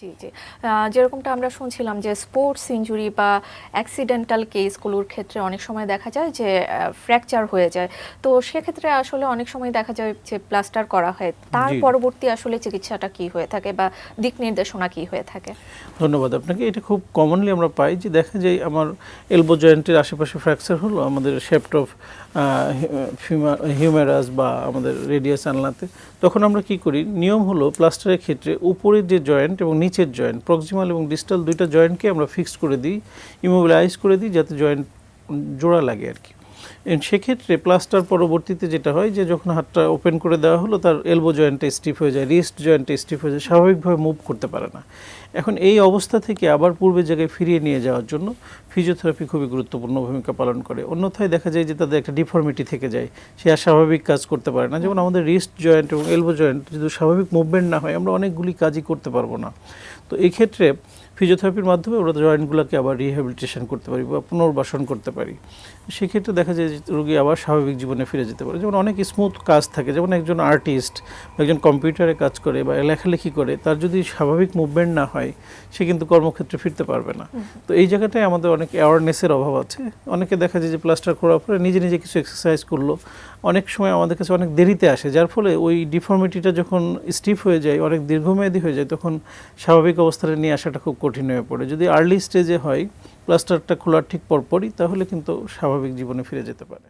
জি জি। যেরকমটা আমরা শুনছিলাম যে স্পোর্টস ইনজুরি বা অ্যাক্সিডেন্টাল কেসগুলোর ক্ষেত্রে অনেক সময় দেখা যায় যে ফ্র্যাকচার হয়ে যায়। তো সেক্ষেত্রে আসলে অনেক সময় দেখা যায় যে প্লাস্টার করা হয়। তার পরবর্তী আসলে চিকিৎসাটা কি হয়ে থাকে বা দিক নির্দেশনা কি হয়ে থাকে? ধন্যবাদ আপনাকে। এটা খুব কমনলি আমরা পাই যে দেখা যায় আমার এলবো জয়েন্টের আশেপাশে ফ্র্যাকচার হলো আমাদের শেপট অফ হিউমেরাস বা আমাদের রেডিয়াস আনলাতে তখন আমরা কি করি? নিয়ম হলো প্লাস্টারের ক্ষেত্রে উপরের যে জয়েন্ট এবং নিচের জয়েন্ট প্রক্সিমাল এবং ডিস্টাল দুইটা জয়েন্টকে আমরা ফিক্সড করে দিই ইমোবিলাইজ করে দিই যাতে জয়েন্ট জোড়া লাগে আর কি। সেক্ষেত্রে প্লাস্টার পরবর্তীতে যেটা হয় যে যখন হাতটা ওপেন করে দেওয়া হলো, তার এলবো জয়েন্টে স্টিফ হয়ে যায় রিস্ট জয়েন্টে স্টিফ হয়ে যায়, স্বাভাবিকভাবে মুভ করতে পারে না। এখন এই অবস্থা থেকে আবার পূর্বের জায়গায় ফিরিয়ে নিয়ে যাওয়ার জন্য ফিজিওথেরাপি খুবই গুরুত্বপূর্ণ ভূমিকা পালন করে। অন্যথায় দেখা যায় যে তাদের একটা ডিফর্মিটি থেকে যায়। সে আর স্বাভাবিক কাজ করতে পারে না। যেমন আমাদের রিস্ট জয়েন্ট এবং এলবো জয়েন্ট যদি স্বাভাবিক মুভমেন্ট না হয়, আমরা অনেকগুলি কাজই করতে পারব না। তো এই ক্ষেত্রে ফিজিওথেরাপির মাধ্যমে ওরা জয়েন্টগুলোকে আবার রিহ্যাবিলিটেশন করতে পারি বা পুনর্বাসন করতে পারি। সেক্ষেত্রে দেখা যায় যে রোগী আবার স্বাভাবিক জীবনে ফিরে যেতে পারে। যেমন অনেক স্মুথ কাজ থাকে যেমন একজন আর্টিস্ট বা একজন কম্পিউটারে কাজ করে বা লেখালেখি করে তার যদি স্বাভাবিক মুভমেন্ট না হয় সে কিন্তু কর্মক্ষেত্রে ফিরতে পারবে না। তো এই জায়গাটায় আমাদের অনেক অ্যাওয়ারনেসের অভাব আছে। অনেকে দেখা যায় যে প্লাস্টার করার পরে নিজে নিজে কিছু এক্সারসাইজ করল অনেক সময় আমাদের কাছে অনেক দেরিতে আসে, যার ফলে ওই ডিফর্মিটিটা যখন স্টিফ হয়ে যায়, অনেক দীর্ঘমেয়াদী হয়ে যায়, তখন স্বাভাবিক অবস্থায় নিয়ে আসাটা খুব কঠিন হয়ে পড়ে। যদি আর্লি স্টেজে হয় প্লাস্টারটা খোলার ঠিক পরপরই, তাহলে কিন্তু স্বাভাবিক জীবনে ফিরে যেতে পারে।